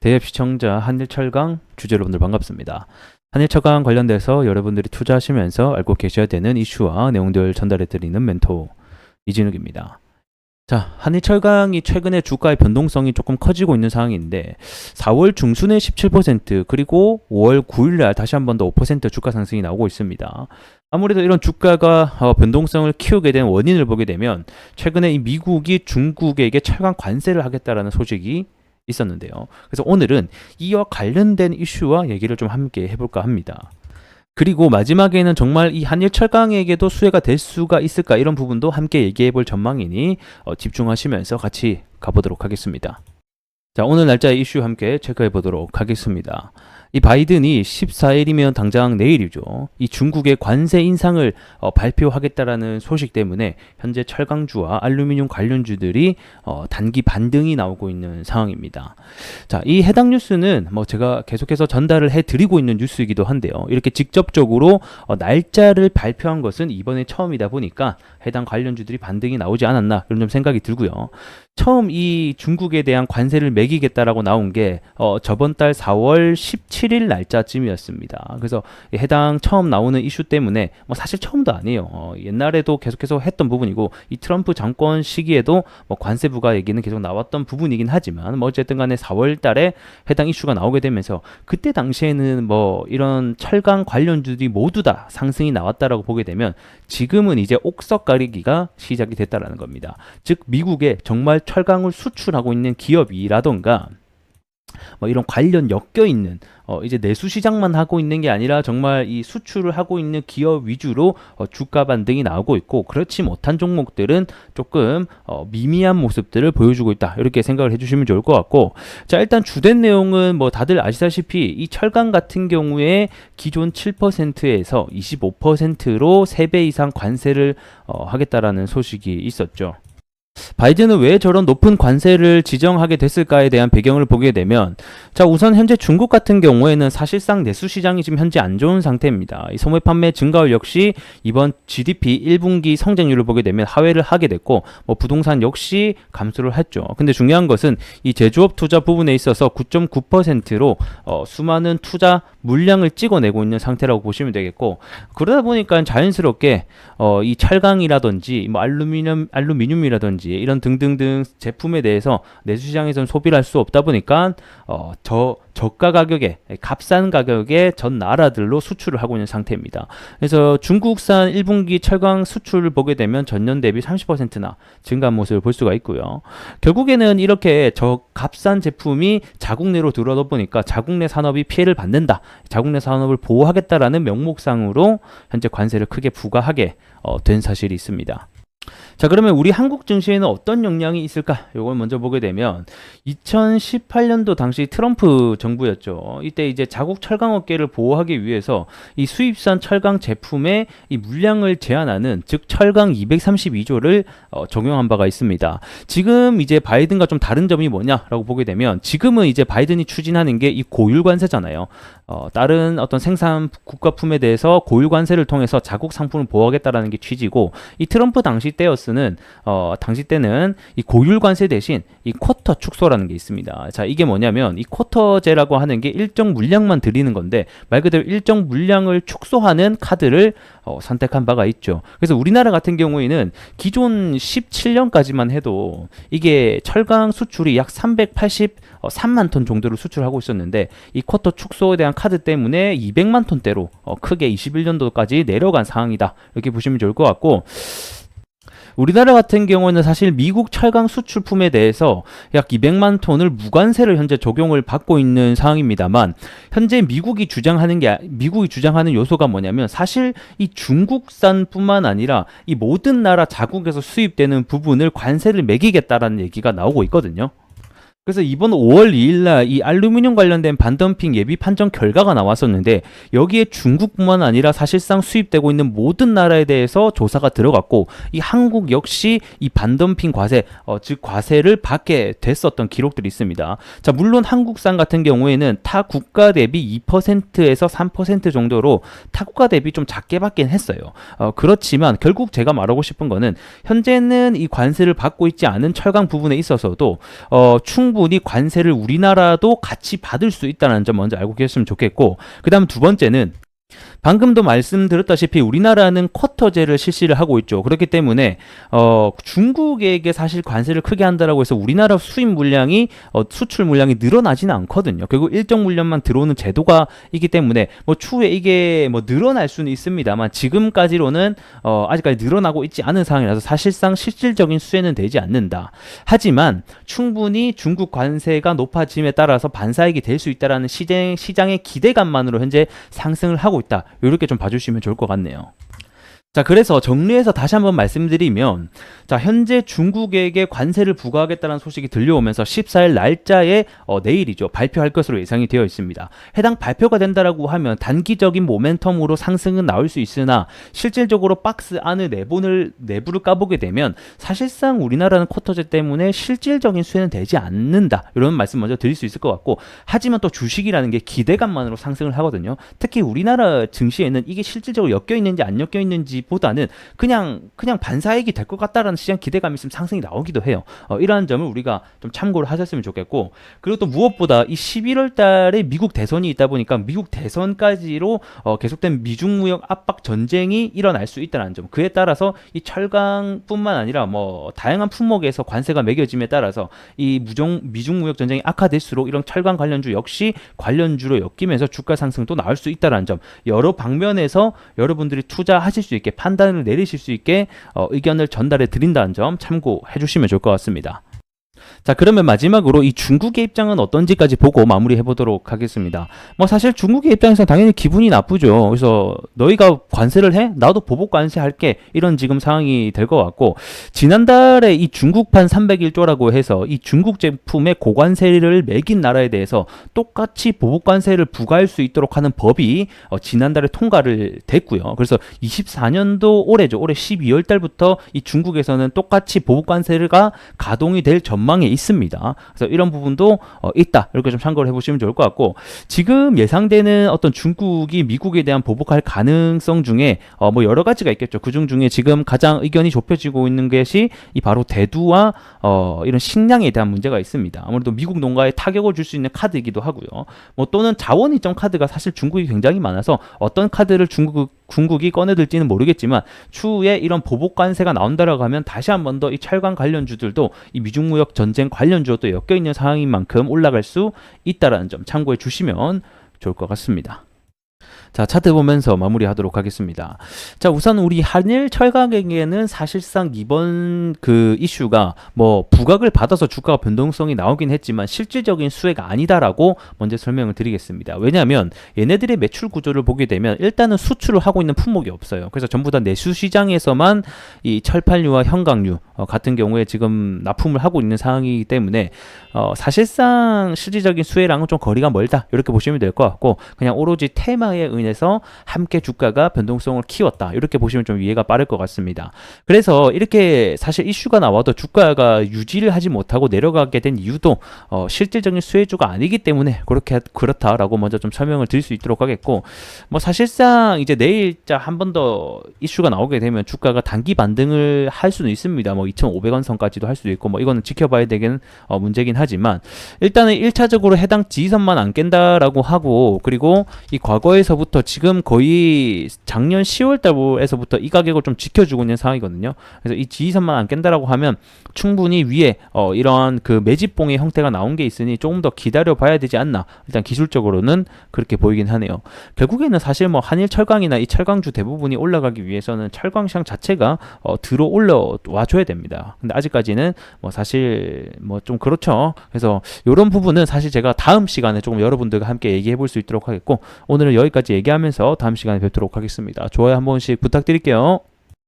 대협 시청자 한일철강 주제 여러분들 반갑습니다. 한일철강 관련돼서 여러분들이 투자하시면서 알고 계셔야 되는 이슈와 내용들 전달해 드리는 멘토 이진욱입니다. 자, 한일철강이 최근에 주가의 변동성이 조금 커지고 있는 상황인데 4월 중순에 17% 그리고 5월 9일 날 다시 한 번 더 5% 주가 상승이 나오고 있습니다. 아무래도 이런 주가가 어, 변동성을 키우게 된 원인을 보게 되면 최근에 이 미국이 중국에게 철강 관세를 하겠다라는 소식이 있었는데요. 그래서 오늘은 이와 관련된 이슈와 얘기를 좀 함께 해볼까 합니다. 그리고 마지막에는 정말 이 한일 철강에게도 수혜가 될 수가 있을까 이런 부분도 함께 얘기해 볼 전망이니 어, 집중하시면서 같이 가보도록 하겠습니다. 자, 오늘 날짜 이슈 함께 체크해 보도록 하겠습니다. 이 바이든이 14일이면 당장 내일이죠. 이 중국의 관세 인상을 어, 발표하겠다라는 소식 때문에 현재 철강주와 알루미늄 관련주들이 어, 단기 반등이 나오고 있는 상황입니다. 자, 이 해당 뉴스는 뭐 제가 계속해서 전달을 해 드리고 있는 뉴스이기도 한데요. 이렇게 직접적으로 어, 날짜를 발표한 것은 이번에 처음이다 보니까 해당 관련주들이 반등이 나오지 않았나 이런 좀 생각이 들고요. 처음 이 중국에 대한 관세를 매기겠다라고 나온 게 어, 저번 달 4월 17일 날짜쯤이었습니다. 그래서 해당 처음 나오는 이슈 때문에 뭐 사실 처음도 아니에요. 어, 옛날에도 계속해서 했던 부분이고 이 트럼프 정권 시기에도 뭐 관세 부과 얘기는 계속 나왔던 부분이긴 하지만 뭐 어쨌든 간에 4월 달에 해당 이슈가 나오게 되면서 그때 당시에는 뭐 이런 철강 관련주들이 모두 다 상승이 나왔다라고 보게 되면 지금은 이제 옥석 가리기가 시작이 됐다라는 겁니다. 즉 미국에 정말 철강을 수출하고 있는 기업이라던가 뭐 이런 관련 엮여 있는 어 이제 내수 시장만 하고 있는 게 아니라 정말 이 수출을 하고 있는 기업 위주로 어 주가 반등이 나오고 있고 그렇지 못한 종목들은 조금 어 미미한 모습들을 보여주고 있다 이렇게 생각을 해주시면 좋을 것 같고 자 일단 주된 내용은 뭐 다들 아시다시피 이 철강 같은 경우에 기존 7%에서 25%로 3배 이상 관세를 어 하겠다라는 소식이 있었죠. 바이든은 왜 저런 높은 관세를 지정하게 됐을까에 대한 배경을 보게 되면 자 우선 현재 중국 같은 경우에는 사실상 내수 시장이 지금 현재 안 좋은 상태입니다. 이 소매 판매 증가율 역시 이번 GDP 1분기 성장률을 보게 되면 하회를 하게 됐고 뭐 부동산 역시 감소를 했죠. 근데 중요한 것은 이 제조업 투자 부분에 있어서 9.9%로 어, 수많은 투자 물량을 찍어내고 있는 상태라고 보시면 되겠고 그러다 보니까 자연스럽게 어, 이 철강이라든지 뭐 알루미늄 알루미늄이라든지 이런 등등등 제품에 대해서 내수 시장에서는 소비를 할 수 없다 보니까 어, 저 저가 가격에 값싼 가격에 전 나라들로 수출을 하고 있는 상태입니다. 그래서 중국산 1분기 철강 수출을 보게 되면 전년 대비 30%나 증가한 모습을 볼 수가 있고요. 결국에는 이렇게 저 값싼 제품이 자국 내로 들어오다 보니까 자국 내 산업이 피해를 받는다. 자국 내 산업을 보호하겠다라는 명목상으로 현재 관세를 크게 부과하게 어, 된 사실이 있습니다. 자 그러면 우리 한국 증시에는 어떤 영향이 있을까? 이걸 먼저 보게 되면 2018년도 당시 트럼프 정부였죠. 이때 이제 자국 철강 업계를 보호하기 위해서 이 수입산 철강 제품의 이 물량을 제한하는 즉 철강 232조를 어, 적용한 바가 있습니다. 지금 이제 바이든과 좀 다른 점이 뭐냐라고 보게 되면 지금은 이제 바이든이 추진하는 게 이 고율 관세잖아요. 어, 다른 어떤 생산 국가품에 대해서 고율 관세를 통해서 자국 상품을 보호하겠다라는 게 취지고 이 트럼프 당시 때였으는 어, 당시 때는 이 고율 관세 대신 이 쿼터 축소라는 게 있습니다. 자, 이게 뭐냐면 이 쿼터제라고 하는 게 일정 물량만 드리는 건데 말 그대로 일정 물량을 축소하는 카드를 어, 선택한 바가 있죠. 그래서 우리나라 같은 경우에는 기존 17년까지만 해도 이게 철강 수출이 약 383만 톤 정도를 수출하고 있었는데 이 쿼터 축소에 대한 카드 때문에 200만 톤대로 어, 크게 21년도까지 내려간 상황이다. 이렇게 보시면 좋을 것 같고 우리나라 같은 경우는 사실 미국 철강 수출품에 대해서 약 200만 톤을 무관세를 현재 적용을 받고 있는 상황입니다만 현재 미국이 주장하는 게 미국이 주장하는 요소가 뭐냐면 사실 이 중국산뿐만 아니라 이 모든 나라 자국에서 수입되는 부분을 관세를 매기겠다라는 얘기가 나오고 있거든요. 그래서 이번 5월 2일 날 이 알루미늄 관련된 반덤핑 예비 판정 결과가 나왔었는데 여기에 중국뿐만 아니라 사실상 수입되고 있는 모든 나라에 대해서 조사가 들어갔고 이 한국 역시 이 반덤핑 과세 어, 즉 과세를 받게 됐었던 기록들이 있습니다. 자 물론 한국산 같은 경우에는 타 국가 대비 2%에서 3% 정도로 타 국가 대비 좀 작게 받긴 했어요. 어, 그렇지만 결국 제가 말하고 싶은 거는 현재는 이 관세를 받고 있지 않은 철강 부분에 있어서도 어, 충분히 충분히 관세를 우리나라도 같이 받을 수 있다는 점 먼저 알고 계셨으면 좋겠고 그 다음 두 번째는 방금도 말씀드렸다시피 우리나라는 쿼터제를 실시를 하고 있죠. 그렇기 때문에 어, 중국에게 사실 관세를 크게 한다라고 해서 우리나라 수입 물량이 어, 수출 물량이 늘어나지는 않거든요. 결국 일정 물량만 들어오는 제도가 있기 때문에 뭐 추후에 이게 뭐 늘어날 수는 있습니다만 지금까지로는 어, 아직까지 늘어나고 있지 않은 상황이라서 사실상 실질적인 수혜는 되지 않는다. 하지만 충분히 중국 관세가 높아짐에 따라서 반사익이 될 수 있다라는 시장 시장의 기대감만으로 현재 상승을 하고 있다. 이렇게 좀 봐주시면 좋을 것 같네요. 자, 그래서 정리해서 다시 한번 말씀드리면, 자, 현재 중국에게 관세를 부과하겠다는 소식이 들려오면서 14일 날짜에 어, 내일이죠. 발표할 것으로 예상이 되어 있습니다. 해당 발표가 된다라고 하면 단기적인 모멘텀으로 상승은 나올 수 있으나 실질적으로 박스 안을 내분을 내부를 까보게 되면 사실상 우리나라는 쿼터제 때문에 실질적인 수혜는 되지 않는다. 이런 말씀 먼저 드릴 수 있을 것 같고 하지만 또 주식이라는 게 기대감만으로 상승을 하거든요. 특히 우리나라 증시에는 이게 실질적으로 엮여 있는지 안 엮여 있는지 보다는 그냥 그냥 반사익이 될 것 같다라는 시장 기대감이 있으면 상승이 나오기도 해요. 어, 이러한 점을 우리가 좀 참고를 하셨으면 좋겠고 그리고 또 무엇보다 이 11월 달에 미국 대선이 있다 보니까 미국 대선까지로 어, 계속된 미중 무역 압박 전쟁이 일어날 수 있다는 점. 그에 따라서 이 철강뿐만 아니라 뭐 다양한 품목에서 관세가 매겨짐에 따라서 이 무종 미중 무역 전쟁이 악화될수록 이런 철강 관련주 역시 관련주로 엮이면서 주가 상승도 나올 수 있다는 점. 여러 방면에서 여러분들이 투자하실 수 있게 판단을 내리실 수 있게 어, 의견을 전달해 드린다는 점 참고해 주시면 좋을 것 같습니다. 자, 그러면 마지막으로 이 중국의 입장은 어떤지까지 보고 마무리해 보도록 하겠습니다. 뭐 사실 중국의 입장에서 당연히 기분이 나쁘죠. 그래서 너희가 관세를 해? 나도 보복 관세 할게. 이런 지금 상황이 될 것 같고 지난달에 이 중국판 301조라고 해서 이 중국 제품의 고관세를 매긴 나라에 대해서 똑같이 보복 관세를 부과할 수 있도록 하는 법이 어, 지난달에 통과를 됐고요. 그래서 24년도 올해죠. 올해 12월 달부터 이 중국에서는 똑같이 보복 관세가 가동이 될 전망 이 있습니다. 그래서 이런 부분도 어, 있다. 이렇게 좀 참고를 해보시면 좋을 것 같고 지금 예상되는 어떤 중국이 미국에 대한 보복할 가능성 중에 어, 뭐 여러 가지가 있겠죠. 그중 중에 지금 가장 의견이 좁혀지고 있는 것이 이 바로 대두와 어, 이런 식량에 대한 문제가 있습니다. 아무래도 미국 농가에 타격을 줄 수 있는 카드이기도 하고요. 뭐 또는 자원 이점 카드가 사실 중국이 굉장히 많아서 어떤 카드를 중국 중국이 꺼내들지는 모르겠지만 추후에 이런 보복 관세가 나온다라고 하면 다시 한 번 더 이 철강 관련주들도 이 미중 무역 전쟁 관련주와 또 엮여 있는 상황인 만큼 올라갈 수 있다라는 점 참고해 주시면 좋을 것 같습니다. 자, 차트 보면서 마무리하도록 하겠습니다. 자, 우선 우리 한일 철강에게는 사실상 이번 그 이슈가 뭐 부각을 받아서 주가가 변동성이 나오긴 했지만 실질적인 수혜가 아니다라고 먼저 설명을 드리겠습니다. 왜냐하면 얘네들의 매출 구조를 보게 되면 일단은 수출을 하고 있는 품목이 없어요. 그래서 전부 다 내수 시장에서만 이 철판류와 형광류 어, 같은 경우에 지금 납품을 하고 있는 상황이기 때문에 어, 사실상 실질적인 수혜랑은 좀 거리가 멀다 이렇게 보시면 될 것 같고 그냥 오로지 테마에 의해서 함께 주가가 변동성을 키웠다 이렇게 보시면 좀 이해가 빠를 것 같습니다. 그래서 이렇게 사실 이슈가 나와도 주가가 유지를 하지 못하고 내려가게 된 이유도 어, 실질적인 수혜주가 아니기 때문에 그렇게 그렇다라고 먼저 좀 설명을 드릴 수 있도록 하겠고 뭐 사실상 이제 내일 자 한 번 더 이슈가 나오게 되면 주가가 단기 반등을 할 수는 있습니다. 뭐 2,500원 선까지도 할 수도 있고 뭐 이거는 지켜봐야 되는 어, 문제긴 하지 만 일단은 1차적으로 해당 지지선만 안 깬다라고 하고 그리고 이 과거에서부터 지금 거의 작년 10월 달에서부터 이 가격을 좀 지켜주고 있는 상황이거든요. 그래서 이 지지선만 안 깬다라고 하면 충분히 위에 어, 이러한 그 매집봉의 형태가 나온 게 있으니 조금 더 기다려 봐야 되지 않나. 일단 기술적으로는 그렇게 보이긴 하네요. 결국에는 사실 뭐 한일 철강이나 이 철강주 대부분이 올라가기 위해서는 철강 시장 자체가 어, 들어 올라와 줘야 됩니다. 근데 아직까지는 뭐 사실 뭐 좀 그렇 죠. 그래서 이런 부분은 사실 제가 다음 시간에 조금 여러분들과 함께 얘기해 볼 수 있도록 하겠고 오늘은 여기까지 얘기하면서 다음 시간에 뵙도록 하겠습니다. 좋아요 한 번씩 부탁드릴게요.